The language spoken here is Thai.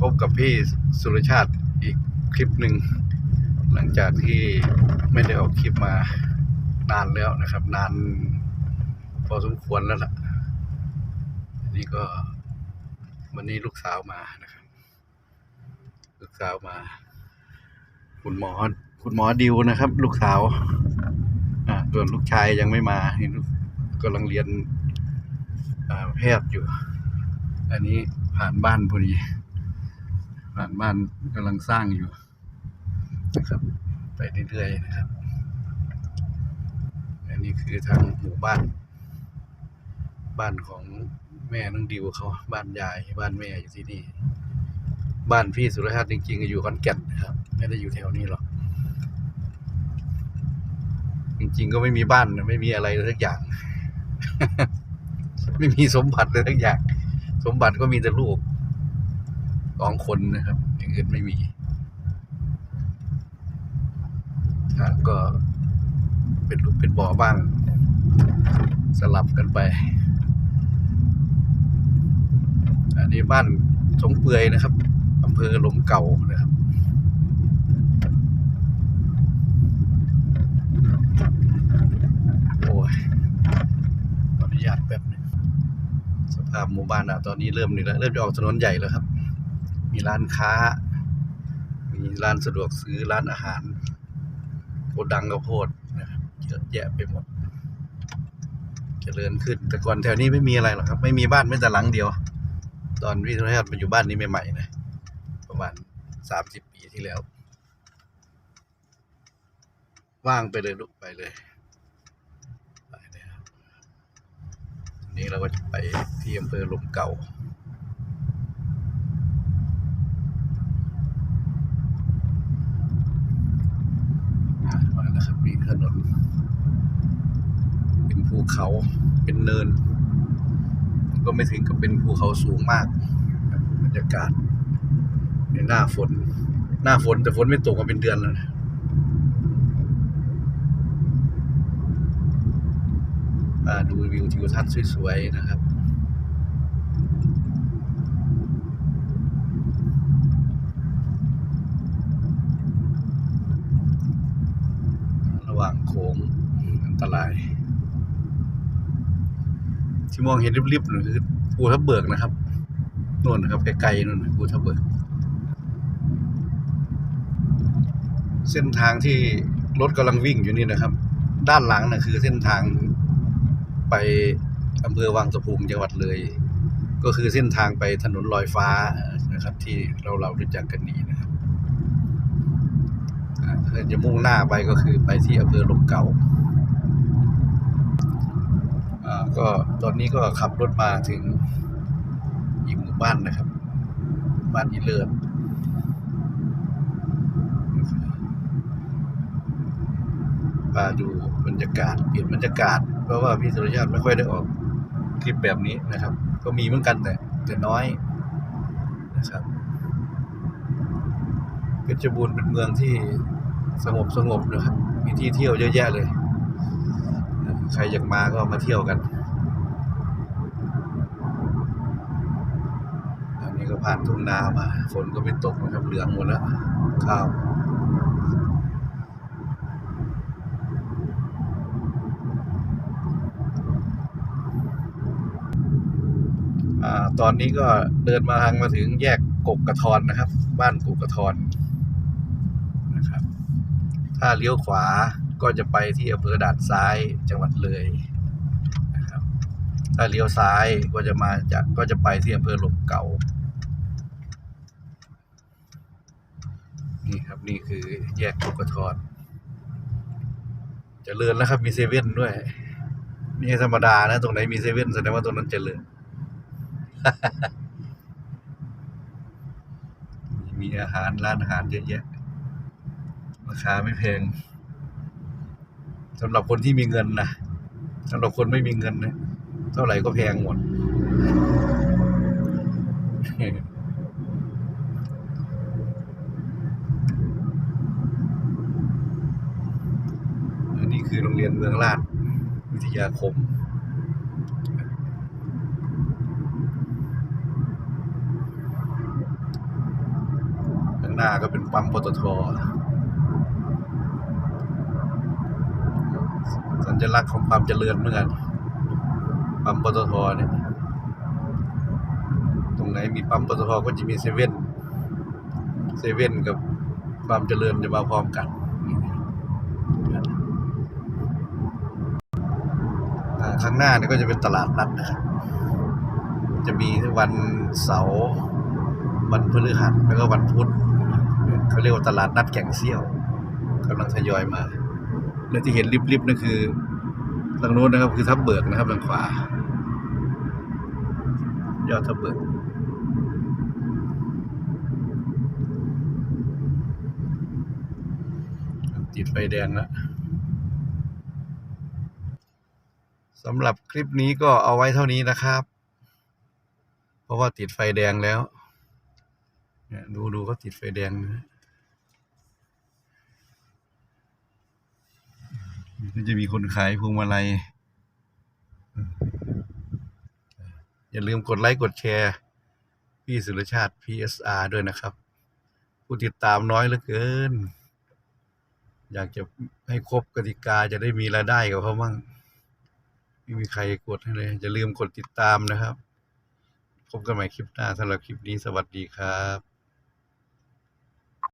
พบกับพี่สุรชาติอีกคลิปหนึ่ง หลังจากที่ไม่ได้ออกคลิปมานานแล้วนะครับ นานพอสมควรแล้วล่ะนนี้ก็วันนี้ลูกสาวมานะครับ ลูกสาวมา คุณหมอคุณหมอดิวนะครับ ลูกสาวอ่าส่วนลูกชายยังไม่มาเห็นลูกกำลังเรียนแพทย์อยู่ อันนี้ผ่านบ้านพอดี ผ่านบ้านกำลังสร้างอยู่นะครับ ไปเรื่อยๆนะครับ อันนี้คือทางหมู่บ้าน บ้านของแม่น้องดิวเขาบ้านยายบ้านแม่อยู่ที่นี่ บ้านพี่สุรชาติจริงๆอยู่ขอนแก่นนะครับ ไม่ได้อยู่แถวนี้หรอกจริงๆก็ไม่มีบ้านไม่มีอะไรเลยทุกอย่าง ไม่มีสมบัติเลยทุกอย่าง สมบัติก็มีแต่ลูก สองคนนะครับ อย่างอื่นไม่มีทางก็เป็นลูกเป็นบ่อบ้าง สลับกันไป อันนี้บ้านสงเปื่อยนะครับอำเภอลมเก่านะครับโอ้ยขออนุญาตแป๊บนึงสภาพหมู่บ้านอะตอนนี้เริ่มนี่แล้ว เริ่มจะออกถนนใหญ่แล้วครับ ร้านค้า มีร้านสะดวกซื้อร้านอาหารโกดังข้าวโพดนะครับเยอะแยะไปหมดเจริญขึ้น แต่ก่อนแถวนี้ไม่มีอะไรหรอกครับ ไม่มีบ้านไม่แต่หลังเดียว ตอนพี่ธนชาติมาอยู่บ้านนี้ใหม่ๆนะประมาณสามสิบปีที่แล้ว ว่างไปเลยลุกไปเลยไปเลยครับนี้เราก็จะไปที่อำเภอหลมเก่า มีถนน เป็นภูเขาเป็นเนิน ก็ไม่ถึงกับเป็นภูเขาสูงมากบรรยากาศในหน้าฝน หน้าฝนแต่ฝนไม่ตกมาเป็นเดือนแล้วนะดูวิวทิวทัศน์สวยๆนะครับ ระหว่างโค้งอันตราย ที่มองเห็นริบๆนั่นคือภูทับเบิกนะครับนู่นนะครับไกลๆนู่นภูทับเบิก เส้นทางที่รถกำลังวิ่งอยู่นี่นะครับ ด้านหลังนะคือเส้นทางไปอำเภอวังสะพุงจังหวัดเลย ก็คือเส้นทางไปถนนลอยฟ้านะครับ ที่เราเรารู้จักกันดีนะครับจะมุ่งหน้าไปก็คือไปที่อำเภอลมเก่า ก็ตอนนี้ก็ขับรถมาถึงอีกหมู่บ้านนะครับ บ้านอีเลิศพาดูบรรยากาศเปลี่ยนบรรยากาศ เพราะว่าพี่สุรชาติไม่ค่อยได้ออกคลิปแบบนี้นะครับ ก็มีเหมือนกันแต่แต่น้อยนะครับเพชรบูรณ์เป็นเมืองที่สงบสงบนะครับ มีที่เที่ยวเยอะแยะเลย ใครอยากมาก็มาเที่ยวกัน อันนี้ก็ ผ่านทุ่งนามา ฝนก็ไม่ตกนะครับ เหลืองหมดแล้วข้าวตอนนี้ก็เดินมาทางมาถึงแยกกกกระทอนนะครับ บ้านกกกระทอนนะครับ ถ้าเลี้ยวขวาก็จะไปที่อำเภอด่านซ้ายจังหวัดเลยนะครับ ถ้าเลี้ยวซ้ายก็จะมาจากก็จะไปที่อำเภอหลมเก่า นี่ครับนี่คือแยกกกกระทอนเจริญแล้วครับ มีเซเว่นด้วยนี่ธรรมดานะ ตรงไหนมีเซเว่นแสดงว่าตรงนั้นจเจริญมีอาหารร้านอาหารเยอะแยะราคาไม่แพงสำหรับคนที่มีเงินนะสำหรับคนไม่มีเงินนะเท่าไหร่ก็แพงหมด อันนี้คือโรง เรียนเมืองลาดวิทยาคม ข้างหน้าก็เป็นปั๊มปตทสัญลักษณ์ของความเจริญเหมือนกันปั๊มปตทเนี่ย ตรงไหนมีปั๊มปตทก็จะมีเซเว่น เซเว่นกับความเจริญจะมาพร้อมกันอ่า ข้างหน้าเนี่ยก็จะเป็นตลาดนัดนะครับจะมีวันเสาร์วันพฤหัสแล้วก็วันพุธเขาเรียกว่าตลาดนัดแก่งเซี่ยวกำลังทยอยมา และที่เห็นริบๆนั่นคือทางโน้นนะครับคือทับเบิกนะครับทางขวายอดทับเบิกติดไฟแดงแล้ว สำหรับคลิปนี้ก็เอาไว้เท่านี้นะครับ เพราะว่าติดไฟแดงแล้วเนี่ยดูดูเขาติดไฟแดงนะก็จะมีคนขายพวงมาลัย อย่าลืมกดไลค์กดแชร์ พี่สุรชาติ PSR ด้วยนะครับ ผู้ติดตามน้อยเหลือเกิน อยากจะให้ครบกติกาจะได้มีรายได้กับเขาบ้าง ไม่มีใครกดให้เลยอย่าลืมกดติดตามนะครับ พบกันใหม่คลิปหน้าสำหรับคลิปนี้สวัสดีครับ